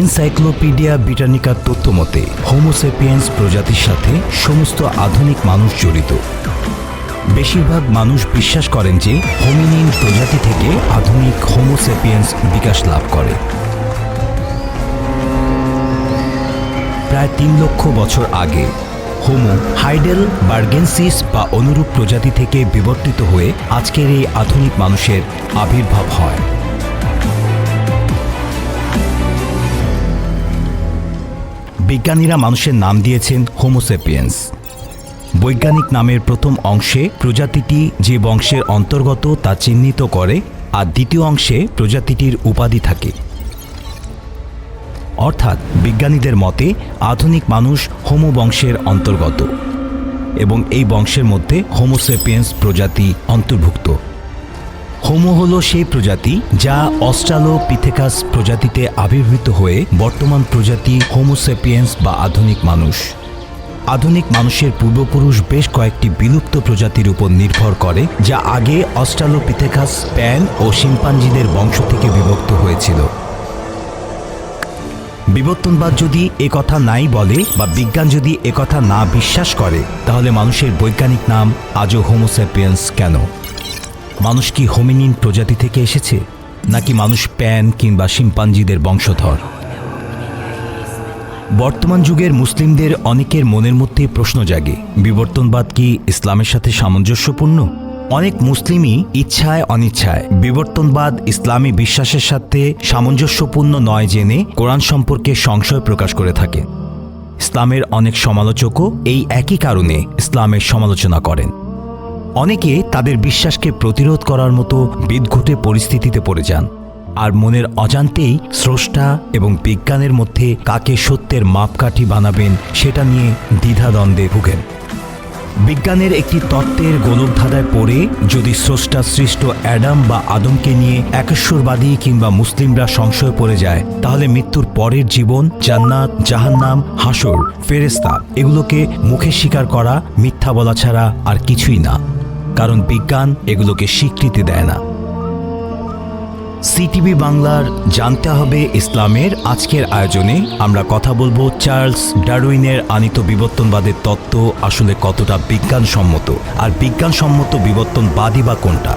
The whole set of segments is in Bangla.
এনসাইক্লোপিডিয়া ব্রিটানিকার তথ্য মতে হোমোসেপিয়েন্স প্রজাতির সাথে সমস্ত আধুনিক মানুষ জড়িত। বেশিরভাগ মানুষ বিশ্বাস করেন যে হোমিনিন প্রজাতি থেকে আধুনিক হোমোসেপিয়েন্স বিকাশ লাভ করে। প্রায় তিন লক্ষ বছর আগে হোমো হাইডেল বার্গেনসিস বা অনুরূপ প্রজাতি থেকে বিবর্তিত হয়ে আজকের এই আধুনিক মানুষের আবির্ভাব হয়। বিজ্ঞানীরা মানুষের নাম দিয়েছেন হোমোসেপিয়েন্স বৈজ্ঞানিক নামের প্রথম অংশে প্রজাতিটি যে বংশের অন্তর্গত তা চিহ্নিত করে আর দ্বিতীয় অংশে প্রজাতিটির উপাধি থাকে। অর্থাৎ বিজ্ঞানীদের মতে আধুনিক মানুষ হোমো বংশের অন্তর্গত এবং এই বংশের মধ্যে হোমোসেপিয়েন্স প্রজাতি অন্তর্ভুক্ত। হোমো হল সেই প্রজাতি যা অস্ট্রালো পিথেকাস প্রজাতিতে আবির্ভূত হয়ে বর্তমান প্রজাতি হোমোসেপিয়েন্স বা আধুনিক মানুষ। আধুনিক মানুষের পূর্বপুরুষ বেশ কয়েকটি বিলুপ্ত প্রজাতির উপর নির্ভর করে, যা আগে অস্ট্রালোপিথেকাস প্যান ও শিম্পাঞ্জিদের বংশ থেকে বিভক্ত হয়েছিল। বিবর্তনবাদ যদি কথা নাই বলে বা বিজ্ঞান যদি কথা না বিশ্বাস করে, তাহলে মানুষের বৈজ্ঞানিক নাম আজও হোমোসেপিয়েন্স কেন? মানুষ কি হোমিনিন প্রজাতি থেকে এসেছে? নাকি মানুষ প্যান কিংবা শিম্পাঞ্জিদের বংশধর? বর্তমান যুগের মুসলিমদের অনেকের মনের মধ্যে প্রশ্ন জাগে, বিবর্তনবাদ কি ইসলামের সাথে সামঞ্জস্যপূর্ণ? অনেক মুসলিমই ইচ্ছায় অনিচ্ছায় বিবর্তনবাদ ইসলামী বিশ্বাসের সাথে সামঞ্জস্যপূর্ণ নয় জেনে কোরআন সম্পর্কে সংশয় প্রকাশ করে থাকে। ইসলামের অনেক সমালোচকও এই একই কারণে ইসলামের সমালোচনা করেন। অনেকে তাদের বিশ্বাসকে প্রতিরোধ করার মতো বিদঘুটে পরিস্থিতিতে পড়ে যান। আর মনের অজান্তেই স্রষ্টা এবং বিজ্ঞানের মধ্যে কাকে সত্যের মাপকাঠি বানাবেন সেটা নিয়ে দ্বিধাদ্বন্দ্বে ভুগেন। বিজ্ঞানের একটি তত্ত্বের গোলকধাঁধায় পড়ে যদি স্রষ্টা সৃষ্ট অ্যাডাম বা আদমকে নিয়ে একেশ্বরবাদী কিংবা মুসলিমরা সংশয় পড়ে যায়, তাহলে মৃত্যুর পরের জীবন জান্নাত, জাহান্নাম হাসর ফেরেস্তা এগুলোকে মুখে স্বীকার করা, মিথ্যা বলা ছাড়া আর কিছুই না। কারণ বিজ্ঞান এগুলোকে স্বীকৃতি দেয় না। সিটিভি বাংলার জানতে হবে ইসলামের আজকের আয়োজনে। আমরা কথা বলব চার্লস ডারউইনের আনিত বিবর্তনবাদের তত্ত্ব, আসলে কতটা বিজ্ঞানসম্মত, আর বিজ্ঞানসম্মত বিবর্তনবাদী বা কোনটা।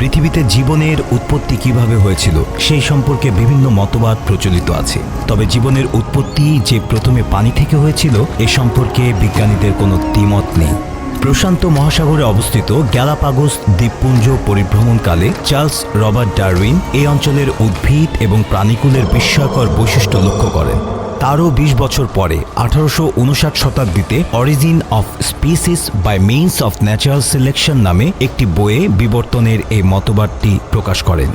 পৃথিবীতে জীবনের উৎপত্তি কীভাবে হয়েছিল, সেই সম্পর্কে বিভিন্ন মতবাদ প্রচলিত আছে। তবে জীবনের উৎপত্তি যে প্রথমে পানি থেকে হয়েছিল, এ সম্পর্কে বিজ্ঞানীদের কোনো দ্বিমত নেই। প্রশান্ত মহাসাগরে অবস্থিত গ্যালাপাগোস দ্বীপপুঞ্জ পরিভ্রমণকালে চার্লস রবার্ট ডারউইন এই অঞ্চলের উদ্ভিদ এবং প্রাণীকুলের বিস্ময়কর বৈশিষ্ট্য লক্ষ্য করেন। তারও বিশ বছর পরে আঠারোশো উনষাট শতাব্দীতে origin of species by means of natural selection নামে একটি বইয়ে বিবর্তনের এই মতবাদটি প্রকাশ করেন।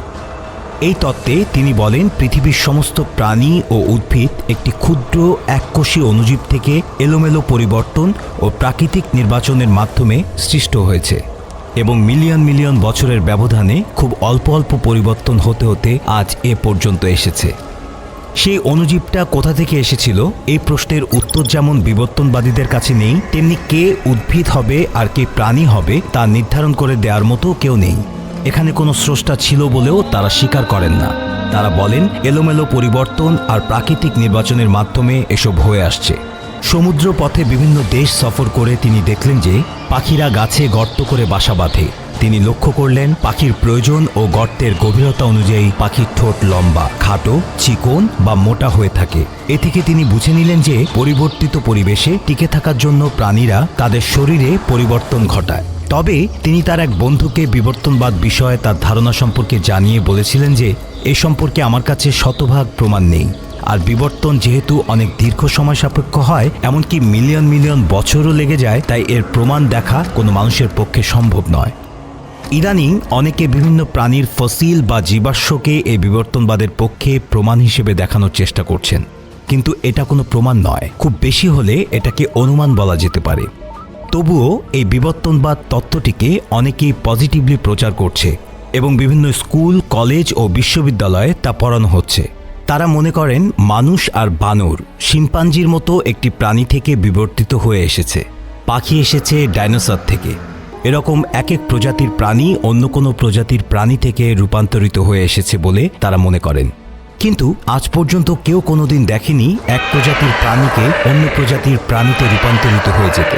এই তত্ত্বে তিনি বলেন, পৃথিবীর সমস্ত প্রাণী ও উদ্ভিদ একটি ক্ষুদ্র এককোষী অণুজীব থেকে এলোমেলো পরিবর্তন ও প্রাকৃতিক নির্বাচনের মাধ্যমে সৃষ্ট হয়েছে এবং মিলিয়ন মিলিয়ন বছরের ব্যবধানে খুব অল্প অল্প পরিবর্তন হতে হতে আজ এ পর্যন্ত এসেছে। সেই অণুজীবটা কোথা থেকে এসেছিল? এই প্রশ্নের উত্তর যেমন বিবর্তনবাদীদের কাছে নেই, তেমনি কে উদ্ভিদ হবে আর কে প্রাণী হবে তা নির্ধারণ করে দেওয়ার মতো কেউ নেই। এখানে কোনো স্রষ্টা ছিল বলেও তারা স্বীকার করেন না। তারা বলেন, এলোমেলো পরিবর্তন আর প্রাকৃতিক নির্বাচনের মাধ্যমে এসব হয়ে আসছে। সমুদ্র পথে বিভিন্ন দেশ সফর করে তিনি দেখলেন যে পাখিরা গাছে গর্ত করে বাসা বাঁধে। তিনি লক্ষ্য করলেন পাখির প্রয়োজন ও গর্তের গভীরতা অনুযায়ী পাখির ঠোঁট লম্বা, খাটো, চিকন বা মোটা হয়ে থাকে। এ থেকে তিনি বুঝে নিলেন যে পরিবর্তিত পরিবেশে টিকে থাকার জন্য প্রাণীরা তাদের শরীরে পরিবর্তন ঘটায়। তবে তিনি তার এক বন্ধুকে বিবর্তনবাদ বিষয়ে তার ধারণা সম্পর্কে জানিয়ে বলেছিলেন যে, এ সম্পর্কে আমার কাছে শতভাগ প্রমাণ নেই। আর বিবর্তন যেহেতু অনেক দীর্ঘ সময় সাপেক্ষ হয়, এমনকি মিলিয়ন মিলিয়ন বছরও লেগে যায়, তাই এর প্রমাণ দেখা কোনো মানুষের পক্ষে সম্ভব নয়। ইদানিং অনেকে বিভিন্ন প্রাণীর ফসিল বা জীবাশ্মকে এই বিবর্তনবাদের পক্ষে প্রমাণ হিসেবে দেখানোর চেষ্টা করছেন। কিন্তু এটা কোনো প্রমাণ নয়। খুব বেশি হলে এটাকে অনুমান বলা যেতে পারে। তবুও এই বিবর্তনবাদ তত্ত্বটিকে অনেকেই পজিটিভলি প্রচার করছে এবং বিভিন্ন স্কুল, কলেজ ও বিশ্ববিদ্যালয়ে তা পড়ানো হচ্ছে। তারা মনে করেন মানুষ আর বানর শিম্পাঞ্জির মতো একটি প্রাণী থেকে বিবর্তিত হয়ে এসেছে। পাখি এসেছে ডাইনোসর থেকে। এরকম এক এক প্রজাতির প্রাণী অন্য কোনো প্রজাতির প্রাণী থেকে রূপান্তরিত হয়ে এসেছে বলে তারা মনে করেন। কিন্তু আজ পর্যন্ত কেউ কোনোদিন দেখেনি এক প্রজাতির প্রাণীকে অন্য প্রজাতির প্রাণীতে রূপান্তরিত হয়ে যেতে।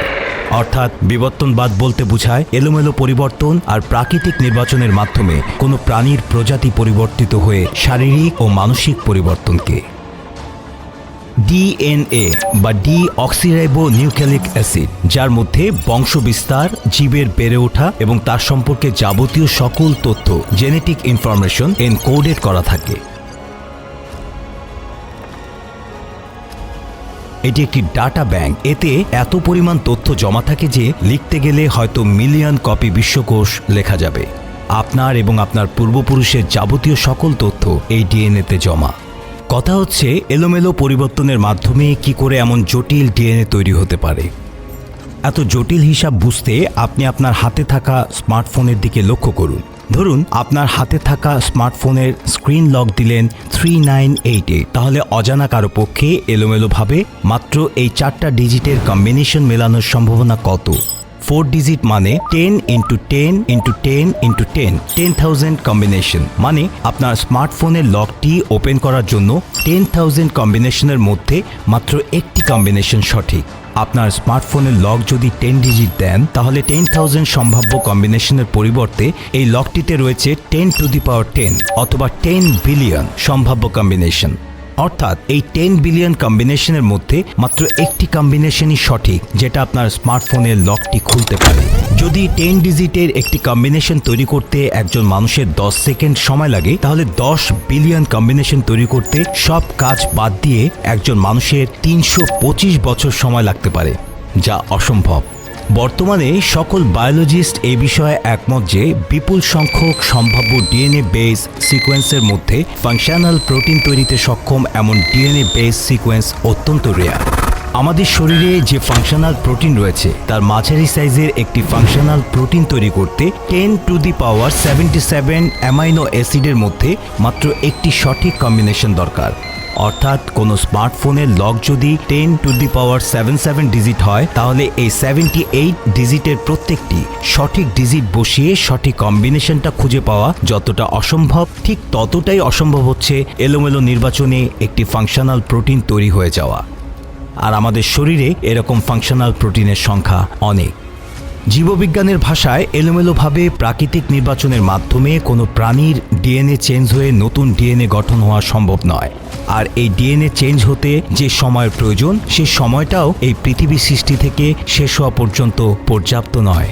অর্থাৎ বিবর্তনবাদ বলতে বোঝায় এলোমেলো পরিবর্তন আর প্রাকৃতিক নির্বাচনের মাধ্যমে কোনো প্রাণীর প্রজাতি পরিবর্তিত হয়ে শারীরিক ও মানসিক পরিবর্তনকে। ডিএনএ বা ডি অক্সিরাইবো নিউক্লিক অ্যাসিড যার মধ্যে বংশবিস্তার, জীবের বেড়ে ওঠা এবং তার সম্পর্কে যাবতীয় সকল তথ্য জেনেটিক ইনফরমেশন এনকোডেড করা থাকে। এটি একটি ডাটা ব্যাংক। এতে এত পরিমাণ তথ্য জমা থাকে যে লিখতে গেলে হয়তো মিলিয়ন কপি বিশ্বকোষ লেখা যাবে। আপনার এবং আপনার পূর্বপুরুষের যাবতীয় সকল তথ্য এই ডিএনএতে জমা। কথা হচ্ছে, এলোমেলো পরিবর্তনের মাধ্যমে কি করে এমন জটিল ডিএনএ তৈরি হতে পারে? এত জটিল হিসাব বুঝতে আপনি আপনার হাতে থাকা স্মার্টফোনের দিকে লক্ষ্য করুন। ধরুন, আপনার হাতে থাকা স্মার্টফোনের স্ক্রিন লক দিলেন থ্রি নাইন এইট তাহলে অজানা কারও পক্ষে এলোমেলোভাবে মাত্র এই চারটা ডিজিটের কম্বিনেশন মেলানোর সম্ভাবনা কত? ফোর ডিজিট মানে ten into ten into ten into ten ten thousand combination মানে আপনার স্মার্টফোনের লকটি ওপেন করার জন্য টেন থাউজেন্ড কম্বিনেশনের মধ্যে মাত্র একটি কম্বিনেশন সঠিক। আপনার স্মার্টফোনের লক যদি টেন ডিজিট দেন, তাহলে টেন থাউজেন্ড সম্ভাব্য কম্বিনেশনের পরিবর্তে এই লকটিতে রয়েছে ten to the power ten অথবা টেন বিলিয়ন সম্ভাব্য কম্বিনেশন অর্থাৎ এই টেন বিলিয়ন কম্বিনেশনের মধ্যে মাত্র একটি কম্বিনেশনই সঠিক, যেটা আপনার স্মার্টফোনের লকটি খুলতে পারে। যদি টেন ডিজিটের একটি কম্বিনেশন তৈরি করতে একজন মানুষের দশ সেকেন্ড সময় লাগে, তাহলে দশ বিলিয়ন কম্বিনেশন তৈরি করতে সব কাজ বাদ দিয়ে একজন মানুষের তিনশো পঁচিশ বছর সময় লাগতে পারে, যা অসম্ভব। বর্তমানে সকল বায়োলজিস্ট এ বিষয়ে একমত যে বিপুল সংখ্যক সম্ভাব্য ডিএনএ বেস সিকোয়েন্সের মধ্যে ফাংশনাল প্রোটিন তৈরিতে সক্ষম এমন ডিএনএ বেস সিকোয়েন্স অত্যন্ত রেয়ার আমাদের শরীরে যে ফাংশনাল প্রোটিন রয়েছে, তার মাঝারি সাইজের একটি ফাংশনাল প্রোটিন তৈরি করতে ten to the power seventy seven amino অ্যাসিডের মধ্যে মাত্র একটি সঠিক কম্বিনেশন দরকার। অর্থাৎ কোনো স্মার্টফোনের লক যদি ten to the power seven seven digit হয়, তাহলে এই সেভেন্টি এইট ডিজিটের প্রত্যেকটি সঠিক ডিজিট বসিয়ে সঠিক কম্বিনেশনটা খুঁজে পাওয়া যতটা অসম্ভব, ঠিক ততটাই অসম্ভব হচ্ছে এলোমেলো নির্বাচনে একটি ফাংশনাল প্রোটিন তৈরি হয়ে যাওয়া। আর আমাদের শরীরে এরকম ফাংশনাল প্রোটিনের সংখ্যা অনেক। জীববিজ্ঞানের ভাষায় এলোমেলোভাবে প্রাকৃতিক নির্বাচনের মাধ্যমে কোনো প্রাণীর ডিএনএ চেঞ্জ হয়ে নতুন ডিএনএ গঠন হওয়া সম্ভব নয়। আর এই ডিএনএ চেঞ্জ হতে যে সময়ের প্রয়োজন, সে সময়টাও এই পৃথিবী সৃষ্টি থেকে শেষ হওয়া পর্যন্ত পর্যাপ্ত নয়।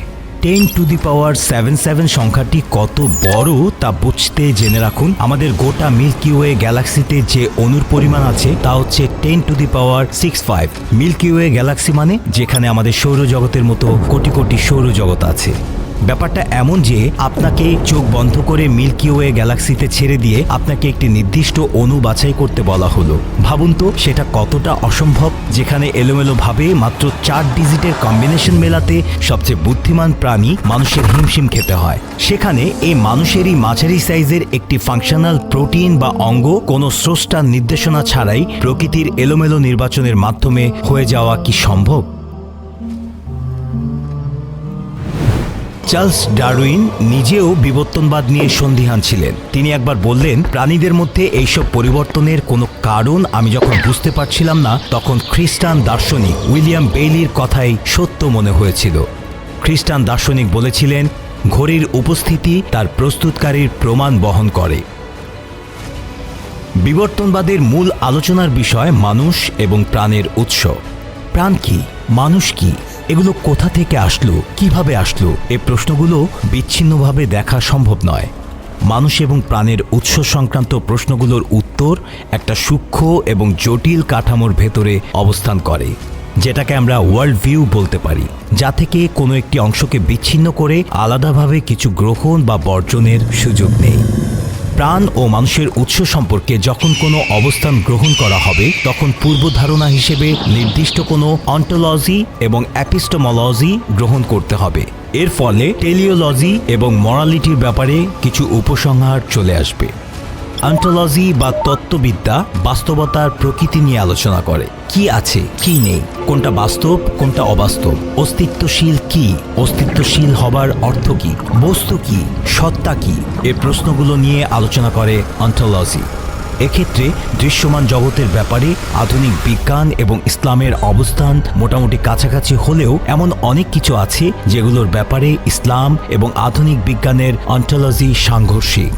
Ten to the power seven seven সংখ্যাটি কত বড় তা বুঝতে জেনে রাখুন। আমাদের গোটা মিল্কি ওয়ে গ্যালাক্সিতে যে অনুর পরিমাণ আছে, তা হচ্ছে ten to the power six five Milky Way galaxy মানে যেখানে আমাদের সৌরজগতের মতো কোটি কোটি সৌরজগৎ আছে। ব্যাপারটা এমন যে আপনাকে চোখ বন্ধ করে মিল্কি ওয়ে গ্যালাক্সিতে ছেড়ে দিয়ে আপনাকে একটি নির্দিষ্ট অণু বাছাই করতে বলা হলো। ভাবুন তো, সেটা কতটা অসম্ভব, যেখানে এলোমেলোভাবে মাত্র চার ডিজিটের কম্বিনেশন মেলাতে সবচেয়ে বুদ্ধিমান প্রাণী মানুষের হিমশিম খেতে হয়। সেখানে এই মানুষেরই মাঝারি সাইজের একটি ফাংশনাল প্রোটিন বা অঙ্গ কোনো স্রষ্টার নির্দেশনা ছাড়াই প্রকৃতির এলোমেলো নির্বাচনের মাধ্যমে হয়ে যাওয়া কি সম্ভব? চার্লস ডারউইন নিজেও বিবর্তনবাদ নিয়ে সন্দিহান ছিলেন। তিনি একবার বললেন, প্রাণীদের মধ্যে এইসব পরিবর্তনের কোনো কারণ আমি যখন বুঝতে পারছিলাম না, তখন খ্রিস্টান দার্শনিক উইলিয়াম বেইলির কথাই সত্য মনে হয়েছিল। খ্রিস্টান দার্শনিক বলেছিলেন, ঘড়ির উপস্থিতি তার প্রস্তুতকারীর প্রমাণ বহন করে। বিবর্তনবাদের মূল আলোচনার বিষয় মানুষ এবং প্রাণের উৎস। প্রাণ কি? মানুষ কি? এগুলো কোথা থেকে আসলো, কীভাবে আসলো, এ প্রশ্নগুলো বিচ্ছিন্নভাবে দেখা সম্ভব নয়। মানুষ এবং প্রাণের উৎস সংক্রান্ত প্রশ্নগুলোর উত্তর একটা সূক্ষ্ম এবং জটিল কাঠামোর ভেতরে অবস্থান করে, যেটাকে আমরা ওয়ার্ল্ড ভিউ বলতে পারি, যা থেকে কোনো একটি অংশকে বিচ্ছিন্ন করে আলাদাভাবে কিছু গ্রহণ বা বর্জনের সুযোগ নেই। প্রাণ ও মানুষের উৎস সম্পর্কে যখন কোনো অবস্থান গ্রহণ করা হবে, তখন পূর্ব ধারণা হিসেবে নির্দিষ্ট কোনো অন্টোলজি এবং অ্যাপিস্টোমোলজি গ্রহণ করতে হবে। এর ফলে টেলিওলজি এবং মরালিটির ব্যাপারে কিছু উপসংহার চলে আসবে। অ্যান্টোলজি বা তত্ত্ববিদ্যা বাস্তবতার প্রকৃতি নিয়ে আলোচনা করে। কি আছে, কি নেই? কোনটা বাস্তব, কোনটা অবাস্তব? অস্তিত্বশীল কি? অস্তিত্বশীল হবার অর্থ কি? বস্তু কি? সত্তা কি? এ প্রশ্নগুলো নিয়ে আলোচনা করে অন্টোলজি এক্ষেত্রে দৃশ্যমান জগতের ব্যাপারে আধুনিক বিজ্ঞান এবং ইসলামের অবস্থান মোটামুটি কাছাকাছি হলেও এমন অনেক কিছু আছে যেগুলোর ব্যাপারে ইসলাম এবং আধুনিক বিজ্ঞানের অন্টোলজি সাংঘর্ষিক।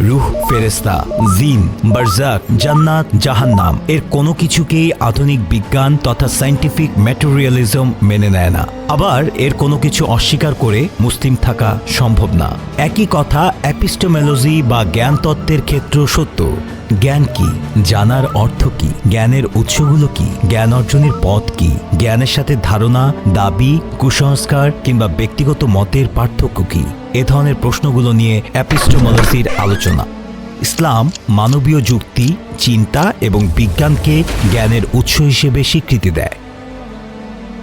রুহ ফেরেস্তা জিন, বারজাক, জান্নাত, জাহান্নাম। এর কোনো কিছুকেই আধুনিক বিজ্ঞান তথা সায়েন্টিফিক ম্যাটেরিয়ালিজম মেনে নেয় না। আবার এর কোনো কিছু অস্বীকার করে মুসলিম থাকা সম্ভব না। একই কথা অ্যাপিস্টোমেলজি বা জ্ঞানতত্ত্বের ক্ষেত্রেও সত্য। জ্ঞান কি? জানার অর্থ কি? জ্ঞানের উৎসগুলো কি? জ্ঞান অর্জনের পথ কি? জ্ঞানের সাথে ধারণা, দাবি, কুসংস্কার কিংবা ব্যক্তিগত মতের পার্থক্য কি? এ ধরনের প্রশ্নগুলো নিয়ে অ্যাপিস্টোমোলজির আলোচনা। ইসলাম, মানবীয় যুক্তি, চিন্তা এবং বিজ্ঞানকে জ্ঞানের উৎস হিসেবে স্বীকৃতি দেয়।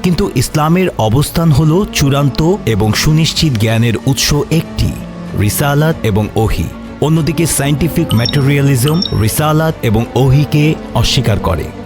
কিন্তু ইসলামের অবস্থান হল চূড়ান্ত এবং সুনিশ্চিত জ্ঞানের উৎস একটি, রিসালাত এবং ওহি। অন্যদিকে সায়েন্টিফিক ম্যাটেরিয়ালিজম রিসালাত এবং ওহিকে অস্বীকার করে।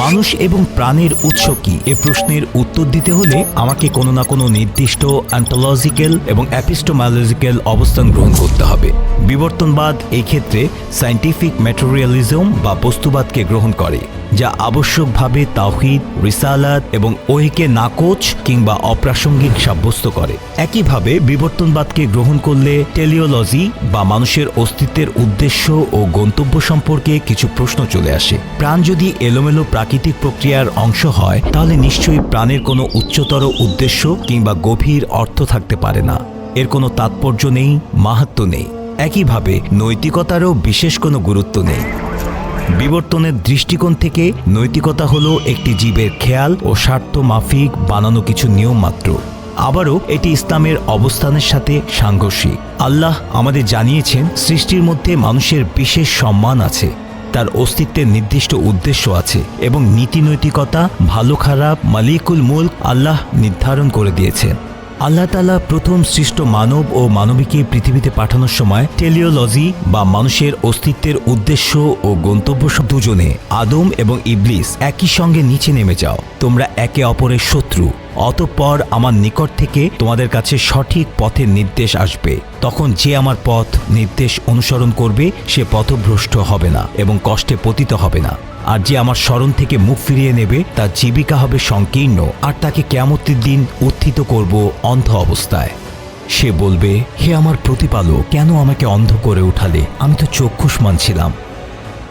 মানুষ এবং প্রাণের উৎস কি? এ প্রশ্নের উত্তর দিতে হলে আমাকে কোনো না কোনো নির্দিষ্ট অ্যান্টোলজিক্যাল এবং অ্যাপিস্টোমালজিক্যাল অবস্থান গ্রহণ করতে হবে। বিবর্তনবাদ এই ক্ষেত্রে সায়েন্টিফিক ম্যাটেরিয়ালিজম বা বস্তুবাদকে গ্রহণ করে, যা আবশ্যকভাবে তাওহিদ, রিসালাত এবং ওহিকে নাকচ কিংবা অপ্রাসঙ্গিক সাব্যস্ত করে। একইভাবে বিবর্তনবাদকে গ্রহণ করলে টেলিওলজি বা মানুষের অস্তিত্বের উদ্দেশ্য ও গন্তব্য সম্পর্কে কিছু প্রশ্ন চলে আসে। প্রাণ যদি এলোমেলো প্রাকৃতিক প্রক্রিয়ার অংশ হয়, তাহলে নিশ্চয়ই প্রাণের কোনো উচ্চতর উদ্দেশ্য কিংবা গভীর অর্থ থাকতে পারে না। এর কোনো তাৎপর্য নেই, মাহাত্ম নেই। একইভাবে নৈতিকতারও বিশেষ কোনো গুরুত্ব নেই। বিবর্তনের দৃষ্টিকোণ থেকে নৈতিকতা হল একটি জীবের খেয়াল ও স্বার্থ মাফিক বানানো কিছু নিয়ম মাত্র। আবারও এটি ইসলামের অবস্থানের সাথে সাংঘর্ষিক। আল্লাহ আমাদের জানিয়েছেন, সৃষ্টির মধ্যে মানুষের বিশেষ সম্মান আছে। তার অস্তিত্বের নির্দিষ্ট উদ্দেশ্য আছে এবং নীতি নৈতিকতা, ভালো খারাপ, মালিকুল মুল্ক আল্লাহ নির্ধারণ করে দিয়েছেন আল্লাহ তালা প্রথম সৃষ্ট মানব ও মানবীকে পৃথিবীতে পাঠানোর সময় টেলিওলজি বা মানুষের অস্তিত্বের উদ্দেশ্য ও গন্তব্য দুজনে, আদম এবং ইবলিস, একই সঙ্গে নিচে নেমে যাও। তোমরা একে অপরের শত্রু। অতঃপর আমার নিকট থেকে তোমাদের কাছে সঠিক পথের নির্দেশ আসবে। তখন যে আমার পথ নির্দেশ অনুসরণ করবে, সে পথভ্রষ্ট হবে না এবং কষ্টে পতিত হবে না। আর যে আমার স্মরণ থেকে মুখ ফিরিয়ে নেবে, তার জীবিকা হবে সংকীর্ণ, আর তাকে কেমতের দিন উত্থিত করব অন্ধ অবস্থায়। সে বলবে, হে আমার প্রতিপালক, কেন আমাকে অন্ধ করে উঠালে? আমি তো চক্ষুষ্মান ছিলাম।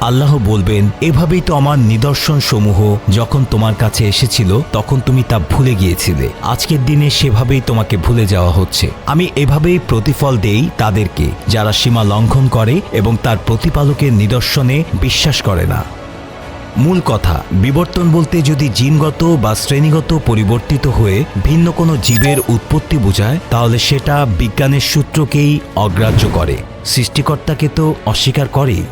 আল্লাহ বলবেন, এভাবেই তো আমার নিদর্শন সমূহ যখন তোমার কাছে এসেছিল, তখন তুমি তা ভুলে গিয়েছিলে। আজকের দিনে সেভাবেই তোমাকে ভুলে যাওয়া হচ্ছে। আমি এভাবেই প্রতিফল দেই তাদেরকে, যারা সীমা লঙ্ঘন করে এবং তার প্রতিপালকের নিদর্শনে বিশ্বাস করে না। মূল কথা, বিবর্তন বলতে যদি জিনগত বা শ্রেণীগত পরিবর্তিত হয়ে ভিন্ন কোনো জীবের উৎপত্তি বোঝায়, তাহলে সেটা বিজ্ঞানের সূত্রকেই অগ্রাহ্য করে। সৃষ্টিকর্তাকে তো অস্বীকার করেই।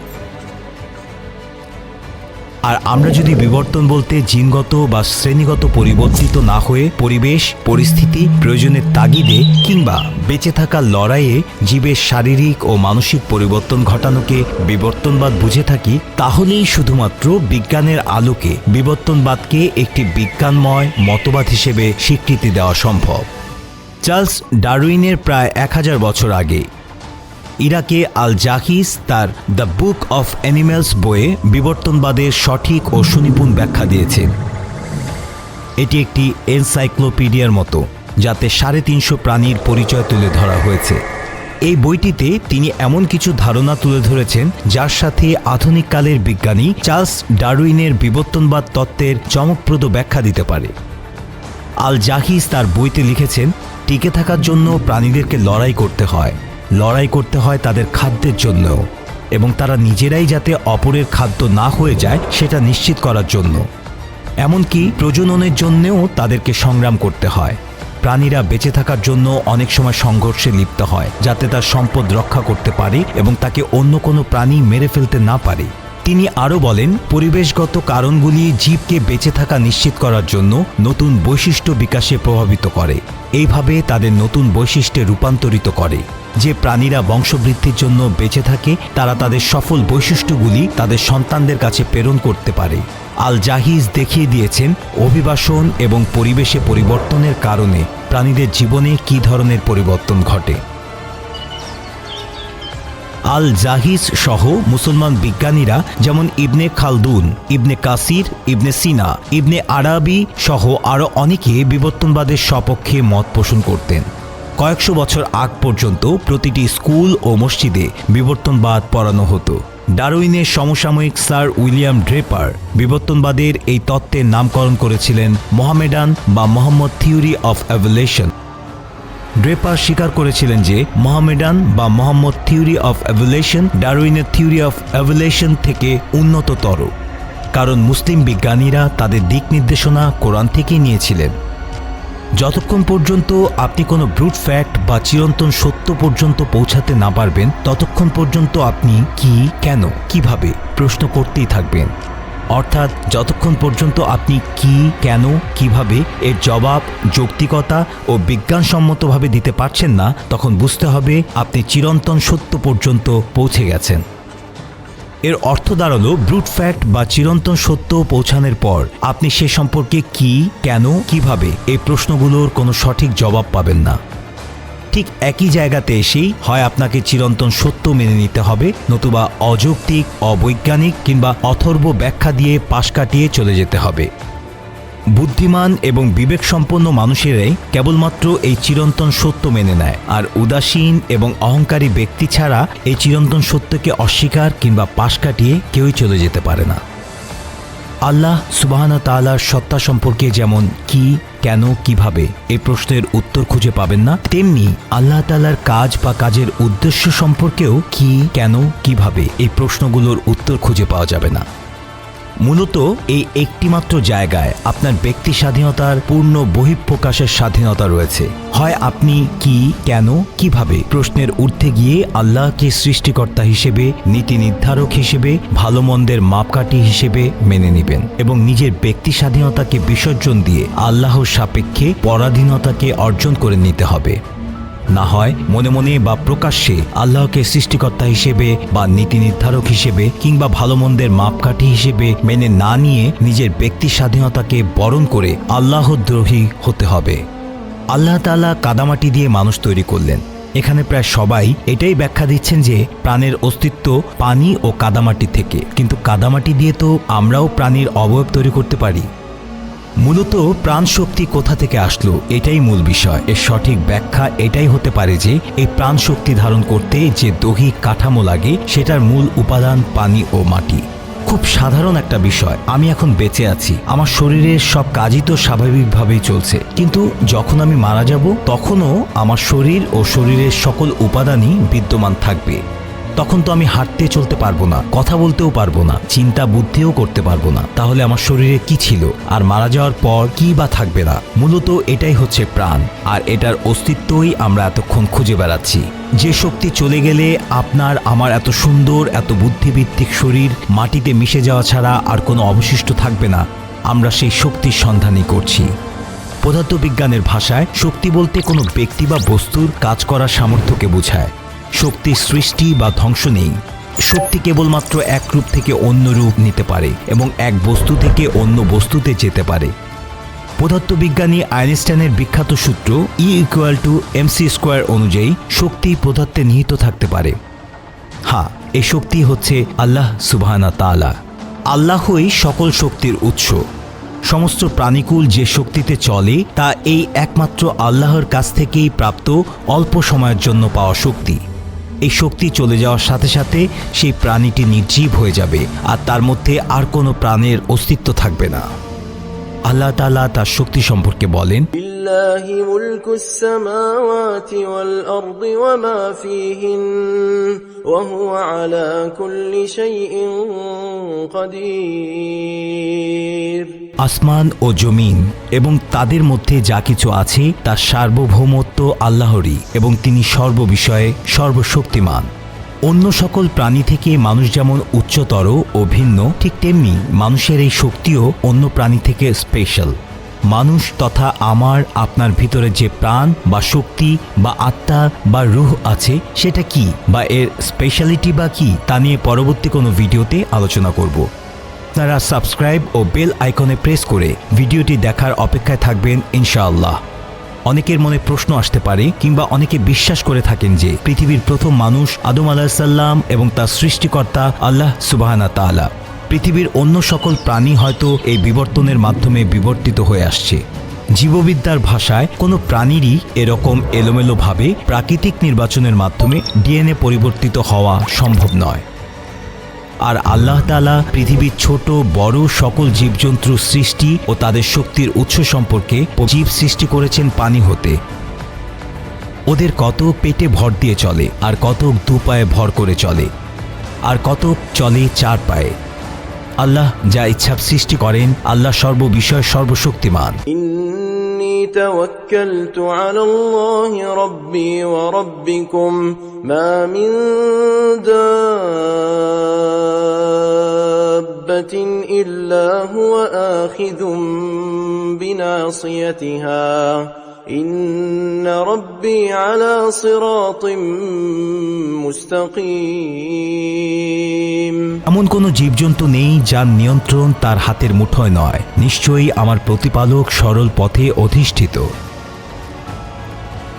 আর আমরা যদি বিবর্তন বলতে জিনগত বা শ্রেণীগত পরিবর্তিত না হয়ে পরিবেশ, পরিস্থিতি, প্রয়োজনের তাগিদে কিংবা বেঁচে থাকার লড়াইয়ে জীবের শারীরিক ও মানসিক পরিবর্তন ঘটানোকে বিবর্তনবাদ বুঝে থাকি, তাহলেই শুধুমাত্র বিজ্ঞানের আলোকে বিবর্তনবাদকে একটি বিজ্ঞানময় মতবাদ হিসেবে স্বীকৃতি দেওয়া সম্ভব। চার্লস ডারউইনের প্রায় এক হাজার বছর আগে ইরাকে আল জাহিস তার দ্য বুক অফ অ্যানিম্যালস বইয়ে বিবর্তনবাদের সঠিক ও সুনিপুণ ব্যাখ্যা দিয়েছেন এটি একটি এনসাইক্লোপিডিয়ার মতো, যাতে সাড়ে তিনশো প্রাণীর পরিচয় তুলে ধরা হয়েছে। এই বইটিতে তিনি এমন কিছু ধারণা তুলে ধরেছেন, যার সাথে আধুনিককালের বিজ্ঞানী চার্লস ডারউইনের বিবর্তনবাদ তত্ত্বের চমকপ্রদ ব্যাখ্যা দিতে পারে। আল জাহিস তার বইতে লিখেছেন, টিকে থাকার জন্য প্রাণীদেরকে লড়াই করতে হয়। লড়াই করতে হয় তাদের খাদ্যের জন্য এবং তারা নিজেরাই যাতে অপরের খাদ্য না হয়ে যায় সেটা নিশ্চিত করার জন্য। এমনকি প্রজননের জন্যেও তাদেরকে সংগ্রাম করতে হয়। প্রাণীরা বেঁচে থাকার জন্য অনেক সময় সংঘর্ষে লিপ্ত হয়, যাতে তার সম্পদ রক্ষা করতে পারে এবং তাকে অন্য কোনো প্রাণী মেরে ফেলতে না পারে। তিনি আরও বলেন, পরিবেশগত কারণগুলি জীবকে বেঁচে থাকা নিশ্চিত করার জন্য নতুন বৈশিষ্ট্য বিকাশে প্রভাবিত করে। এইভাবে তাদের নতুন বৈশিষ্ট্যে রূপান্তরিত করে। যে প্রাণীরা বংশবৃদ্ধির জন্য বেঁচে থাকে, তারা তাদের সফল বৈশিষ্ট্যগুলি তাদের সন্তানদের কাছে প্রেরণ করতে পারে। আল জাহিজ দেখিয়ে দিয়েছেন, অভিবাসন এবং পরিবেশে পরিবর্তনের কারণে প্রাণীদের জীবনে কী ধরনের পরিবর্তন ঘটে। আল জাহিজ সহ মুসলমান বিজ্ঞানীরা যেমন ইবনে খালদুন, ইবনে কাসির, ইবনে সিনা, ইবনে আরাবি সহ আরও অনেকে বিবর্তনবাদের সপক্ষে মত পোষণ করতেন। কয়েকশো বছর আগ পর্যন্ত প্রতিটি স্কুল ও মসজিদে বিবর্তনবাদ পড়ানো হতো। ডারউইনের সমসাময়িক স্যার উইলিয়াম ড্রেপার বিবর্তনবাদের এই তত্ত্বের নামকরণ করেছিলেন মোহামেডান বা Muhammad theory of evolution. Draper স্বীকার করেছিলেন যে মোহামেডান বা মোহাম্মদ থিওরি অফ অ্যাভুলেশন ডারউইনের থিওরি অফ অ্যাভুলেশন থেকে উন্নততর, কারণ মুসলিম বিজ্ঞানীরা তাদের দিক নির্দেশনা কোরআন থেকেই নিয়েছিলেন। যতক্ষণ পর্যন্ত আপনি কোনো ব্রুট ফ্যাক্ট বা চিরন্তন সত্য পর্যন্ত পৌঁছাতে না পারবেন, ততক্ষণ পর্যন্ত আপনি কি, কেন, কীভাবে প্রশ্ন করতেই থাকবেন। অর্থাৎ যতক্ষণ পর্যন্ত আপনি কি, কেন, কীভাবে এর জবাব যৌক্তিকতা ও বিজ্ঞানসম্মতভাবে দিতে পারছেন না, তখন বুঝতে হবে আপনি চিরন্তন সত্য পর্যন্ত পৌঁছে গেছেন। এর অর্থ দাঁড়াল ব্রুট ফ্যাক্ট বা চিরন্তন সত্য পৌঁছানোর পর। আপনি সে সম্পর্কে কি, কেন, কীভাবে এই প্রশ্নগুলোর কোনো সঠিক জবাব পাবেন না। ঠিক একই জায়গাতে এসেই হয় আপনাকে চিরন্তন সত্য মেনে নিতে হবে, নতুবা অযৌক্তিক, অবৈজ্ঞানিক কিংবা অথর্ব ব্যাখ্যা দিয়ে পাশ কাটিয়ে চলে যেতে হবে। বুদ্ধিমান এবং বিবেকসম্পন্ন মানুষেরাই কেবলমাত্র এই চিরন্তন সত্য মেনে নেয়, আর উদাসীন এবং অহংকারী ব্যক্তি ছাড়া এই চিরন্তন সত্যকে অস্বীকার কিংবা পাশ কাটিয়ে কেউই চলে যেতে পারে না। আল্লাহ সুবাহানা তালার সত্তা সম্পর্কে যেমন কি কেন, কীভাবে, এ প্রশ্নের উত্তর খুঁজে পাবেন না? তেমনি আল্লাহ তালার কাজ বা কাজের উদ্দেশ্য সম্পর্কেও কি, কেন, কীভাবে, এই প্রশ্নগুলোর উত্তর খুঁজে পাওয়া যাবে না। মূলত এই একটিমাত্র জায়গায় আপনার ব্যক্তি স্বাধীনতার পূর্ণ বহিঃপ্রকাশের স্বাধীনতা রয়েছে। হয় আপনি কি, কেন, কীভাবে প্রশ্নের ঊর্ধ্বে গিয়ে আল্লাহকে সৃষ্টিকর্তা হিসেবে, নীতি নির্ধারক হিসেবে ভালো মন্দের মাপকাঠি হিসেবে মেনে নেবেন এবং নিজের ব্যক্তি স্বাধীনতাকে বিসর্জন দিয়ে আল্লাহর সাপেক্ষে পরাধীনতাকে অর্জন করে নিতে হবে। না হয় মনে মনে বা প্রকাশ্যে আল্লাহকে সৃষ্টিকর্তা হিসেবে বা নীতি নির্ধারক হিসেবে কিংবা ভালো মন্দের মাপকাঠি হিসেবে মেনে না নিয়ে নিজের ব্যক্তি স্বাধীনতাকে বরণ করে আল্লাহদ্রোহী হতে হবে। আল্লাহ তাআলা কাদামাটি দিয়ে মানুষ তৈরি করলেন। এখানে প্রায় সবাই এটাই ব্যাখ্যা দিচ্ছেন যে প্রাণের অস্তিত্ব পানি ও কাদামাটি থেকে। কিন্তু কাদামাটি দিয়ে তো আমরাও প্রাণীর অবয়ব তৈরি করতে পারি। মূলত প্রাণ শক্তি কোথা থেকে আসলো, এটাই মূল বিষয়। এর সঠিক ব্যাখ্যা এটাই হতে পারে যে, এই প্রাণ শক্তি ধারণ করতে যে দৈহিক কাঠামো লাগে, সেটার মূল উপাদান পানি ও মাটি। খুব সাধারণ একটা বিষয়, আমি এখন বেঁচে আছি। আমার শরীরের সব কাজই তো স্বাভাবিকভাবেই চলছে। কিন্তু যখন আমি মারা যাব, তখনও আমার শরীর ও শরীরের সকল উপাদানই বিদ্যমান থাকবে। তখন তো আমি হাঁটতে চলতে পারব না, কথা বলতেও পারব না, চিন্তা বুদ্ধিও করতে পারব না। তাহলে আমার শরীরে কি ছিল? আর মারা যাওয়ার পর কি বা থাকবে না? মূলত এটাই হচ্ছে প্রাণ, আর এটার অস্তিত্বই আমরা এতক্ষণ খুঁজে বেড়াচ্ছি। যে শক্তি চলে গেলে আপনার আমার এত সুন্দর, এত বুদ্ধিভিত্তিক শরীর মাটিতে মিশে যাওয়া ছাড়া আর কোনো অবশিষ্ট থাকবে না। আমরা সেই শক্তির সন্ধানই করছি। পদার্থবিজ্ঞানের ভাষায়, শক্তি বলতে কোনো ব্যক্তি বা বস্তুর কাজ করার সামর্থ্যকে বোঝায়। শক্তির সৃষ্টি বা ধ্বংস নেই। শক্তি কেবলমাত্র এক রূপ থেকে অন্য রূপ নিতে পারে এবং এক বস্তু থেকে অন্য বস্তুতে যেতে পারে। পদার্থবিজ্ঞানী আইনস্টাইনের বিখ্যাত সূত্র E equal to MC square অনুযায়ী শক্তি পদার্থে নিহিত থাকতে পারে। হ্যাঁ এই শক্তি হচ্ছে আল্লাহ সুবহানা তাআলা। আল্লাহই সকল শক্তির উৎস। সমস্ত প্রাণীকুল যে শক্তিতে চলে, তা এই একমাত্র আল্লাহর কাছ থেকেই প্রাপ্ত অল্প সময়ের জন্য পাওয়া শক্তি। এই শক্তি চলে যাওয়ার সাথে সাথে সেই প্রাণীটি নির্জীব হয়ে যাবে আর তার মধ্যে আর কোনো প্রাণের অস্তিত্ব থাকবে না। আল্লাহ তালা তার শক্তি সম্পর্কে বলেন لله ملك السماوات والأرض وما فيهن وهو على كل شيء قدير আসমান ও জমিন এবং তাদের মধ্যে যা কিছু আছে তার সার্বভৌমত্ব আল্লাহরই এবং তিনি সর্ববিষয়ে সর্বশক্তিমান অন্য সকল প্রাণী থেকে মানুষ যেমন উচ্চতর ও ভিন্ন ঠিক তেমনি মানুষের এই শক্তিও অন্য প্রাণী থেকে স্পেশাল মানুষ তথা আমার, আপনার ভিতরে যে প্রাণ বা শক্তি বা আত্মা বা রুহ আছে, সেটা কি বা এর স্পেশালিটি বা কি, তা নিয়ে পরবর্তী কোনো ভিডিওতে আলোচনা করব। আপনারা সাবস্ক্রাইব ও বেল আইকনে প্রেস করে ভিডিওটি দেখার অপেক্ষায় থাকবেন ইনশাআল্লাহ। অনেকের মনে প্রশ্ন আসতে পারে কিংবা অনেকে বিশ্বাস করে থাকেন যে পৃথিবীর প্রথম মানুষ আদম আলাহিসাল্লাম এবং তার সৃষ্টিকর্তা আল্লাহ সুবাহানা তাআলা। পৃথিবীর অন্য সকল প্রাণী হয়তো এই বিবর্তনের মাধ্যমে বিবর্তিত হয়ে আসছে। জীববিদ্যার ভাষায় কোনো প্রাণীরই এরকম এলোমেলোভাবে প্রাকৃতিক নির্বাচনের মাধ্যমে ডিএনএ পরিবর্তিত হওয়া সম্ভব নয়। আর আল্লাহ তালা পৃথিবীর ছোট, বড় সকল জীবজন্তুর সৃষ্টি ও তাদের শক্তির উৎস সম্পর্কে জীব সৃষ্টি করেছেন পানি হতে। ওদের কত পেটে ভর দিয়ে চলে, আর কত দু পায়ে ভর করে চলে, আর কত চলে চার পায়ে। আল্লাহ যা ইচ্ছা সৃষ্টি করেন আল্লাহ সর্ববিষয় সর্বশক্তিমান إني توكلت على الله ربي وربكم ما من دابة إلا هو آخذ بناصيتها إن ربي على صراط مستقيم এমন কোনো জীবজন্তু নেই যার নিয়ন্ত্রণ তার হাতের মুঠোয় নয় নিশ্চয়ই আমার প্রতিপালক সরল পথে অধিষ্ঠিত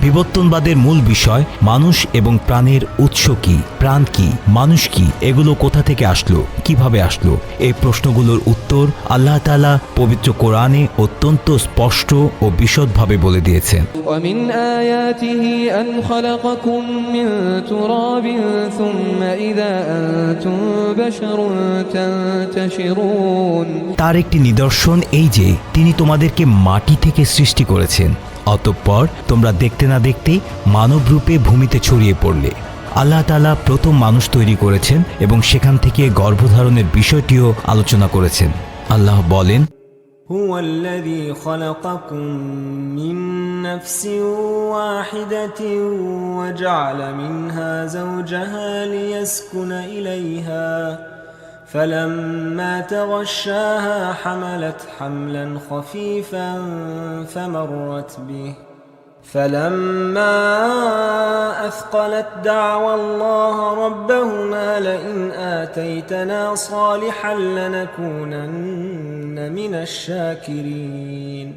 বিবর্তনবাদের মূল বিষয় মানুষ এবং প্রাণের উৎস কি প্রাণ কি মানুষ কি এগুলো কোথা থেকে আসলো কীভাবে আসলো? এই প্রশ্নগুলোর উত্তর আল্লাহ তালা পবিত্র কোরআনে অত্যন্ত স্পষ্ট ও বিশদভাবে বলে দিয়েছেন। তার একটি নিদর্শন এই যে তিনি তোমাদেরকে মাটি থেকে সৃষ্টি করেছেন। অতঃপর তোমরা দেখতে না দেখতেই মানব রূপে ভূমিতে ছড়িয়ে পড়লে আল্লাহ তাআলা প্রথম মানুষ তৈরি করেছেন এবং সেখান থেকে গর্ভধারণের বিষয়টিও আলোচনা করেছেন আল্লাহ বলেন هو الذي خلقكم من نفس واحدة وجعل منها زوجها ليسكن إليها فلما تغشاها حملت حملا خفيفا فمرت به فلما أثقلت دعوى الله ربهما لئن آتيتنا صالحا لنكونن من الشاكرين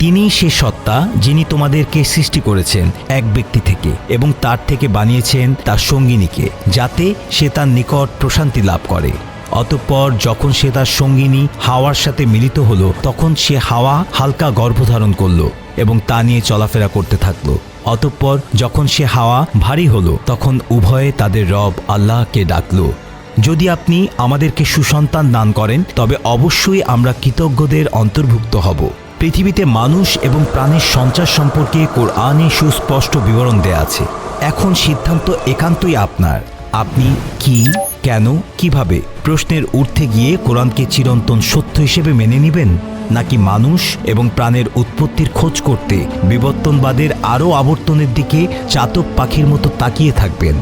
তিনি সে সত্তা যিনি তোমাদেরকে সৃষ্টি করেছেন এক ব্যক্তি থেকে এবং তার থেকে বানিয়েছেন তার সঙ্গিনীকে যাতে সে তার নিকট প্রশান্তি লাভ করে অতঃপর যখন সে তার সঙ্গিনী হাওয়ার সাথে মিলিত হলো, তখন সে হাওয়া হালকা গর্ভধারণ করল এবং তা নিয়ে চলাফেরা করতে থাকল। অতঃপর যখন সে হাওয়া ভারী হলো, তখন উভয়ে তাদের রব আল্লাহকে ডাকলো। যদি আপনি আমাদেরকে সুসন্তান দান করেন, তবে অবশ্যই আমরা কৃতজ্ঞদের অন্তর্ভুক্ত হব। পৃথিবীতে মানুষ এবং প্রাণের সঞ্চার সম্পর্কে কোরআনে সুস্পষ্ট বিবরণ দেয়া আছে। এখন সিদ্ধান্ত একান্তই আপনার। আপনি কি কেন, কীভাবে প্রশ্নের ঊর্ধ্বে গিয়ে কোরআনকে চিরন্তন সত্য হিসেবে মেনে নেবেন? নাকি মানুষ এবং প্রাণের উৎপত্তির খোঁজ করতে বিবর্তনবাদের আরও আবর্তনের দিকে চাতক পাখির মতো তাকিয়ে থাকবেন?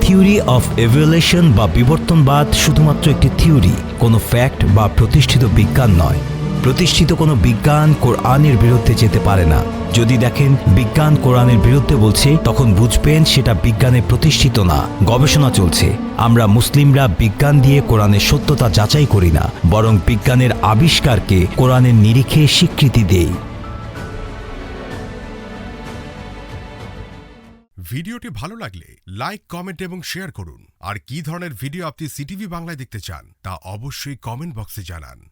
থিওরি অফ এভিউলেশন বা বিবর্তনবাদ শুধুমাত্র একটি থিওরি, কোনো ফ্যাক্ট বা প্রতিষ্ঠিত বিজ্ঞান নয়। প্রতিষ্ঠিত কোনো বিজ্ঞান কোরআনের বিরুদ্ধে যেতে পারে না। যদি দেখেন বিজ্ঞান কোরআনের বিরুদ্ধে বলছে, তখন বুঝবেন সেটা বিজ্ঞানে প্রতিষ্ঠিত না। গবেষণা চলছে। আমরা মুসলিমরা বিজ্ঞান দিয়ে কোরআনের সত্যতা যাচাই করি না, বরং বিজ্ঞানের আবিষ্কারকে কোরআনের নিরিখে স্বীকৃতি দেই। ভিডিওটি ভালো লাগলে লাইক, কমেন্ট এবং শেয়ার করুন। আর কি ধরনের ভিডিও আপনি সিটিভি বাংলায় দেখতে চান, তা অবশ্যই কমেন্ট বক্সে জানান।